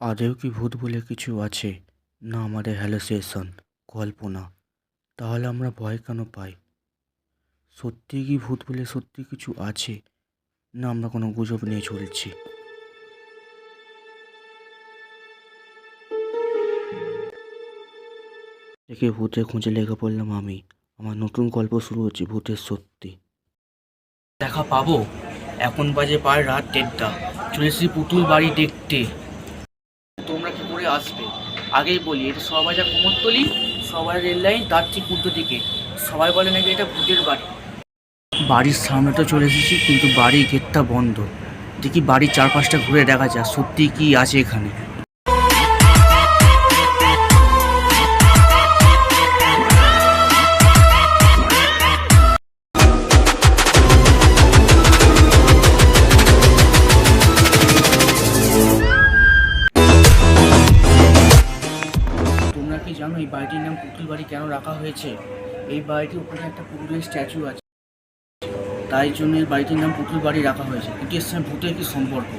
আদৌ কি ভূত বলে কিছু আছে? না আমাদের হ্যালোসিনেশন কল্পনা। তাহলে আমরা ভয় কেন পাই? সত্যি কি ভূত বলে সত্যি কিছু আছে? না আমরা কোনো গুজব নিয়ে চলছি। দেখে ভূতের খুঁজে লেগে পড়লাম আমি। আমার নতুন গল্প শুরু হচ্ছে ভূতের সত্যি। দেখা পাবো। এখন বাজে প্রায় রাত দেড়টা। চলেছি পুতুল বাড়ি দেখতে। তোমরা আসবে। আগেই বলি, এটা সবাই যা কুমোরতলি সবাই রেল লাইন তার ঠিক উল্টো দিকে। সবাই বলে নাকি এটা ভূতের বাড়ি। বাড়ির সামনে তো চলে এসেছি, কিন্তু বাড়ির গেটটা বন্ধ। দেখি বাড়ির চারপাশটা ঘুরে দেখা যায় সত্যি কি আছে এখানে। জানো, এই বাড়িটির নাম পুতুল বাড়ি কেন রাখা হয়েছে? এই বাড়িটির উপরে একটা পুতুলের স্ট্যাচু আছে। তাই জন্য এই বাড়িটির নাম পুতুল বাড়ি রাখা হয়েছে। এর সঙ্গে ভূতের কি সম্পর্ক।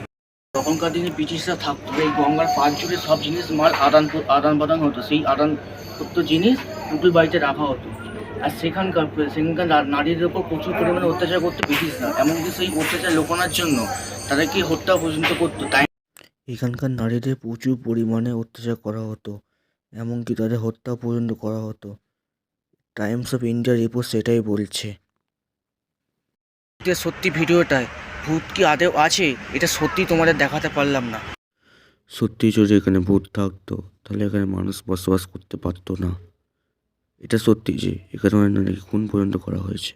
তখনকার দিনে ব্রিটিশরা থাকতো, এই গঙ্গার পাঁচ জুড়ে সব জিনিস মাল আদান আদান প্রদান হতো। সেই আদান প্রত্য জিনিস পুতুল বাড়িতে রাখা হতো। আর সেখানকার সেখানকার নারীদের উপর প্রচুর পরিমাণে অত্যাচার করতো ব্রিটিশরা। এমনকি সেই অত্যাচার লোকানোর জন্য তাদেরকে হত্যা পর্যন্ত করতো। তাই এখানকার নারীদের প্রচুর পরিমাণে অত্যাচার করা হতো। এমনকি তাদের হত্যা পর্যন্ত করা হতো। টাইমস অফ ইন্ডিয়ার রিপোর্ট সেটাই বলছে। এটা সত্যি ভিডিওটায় ভূত কি আদেও আছে? এটা সত্যি তোমাদের দেখাতে পারলাম না। সত্যি যদি এখানে ভূত থাকতো তাহলে এখানে মানুষ বসবাস করতে পারতো না। এটা সত্যি যে এখানে নাকি খুন পর্যন্ত করা হয়েছে।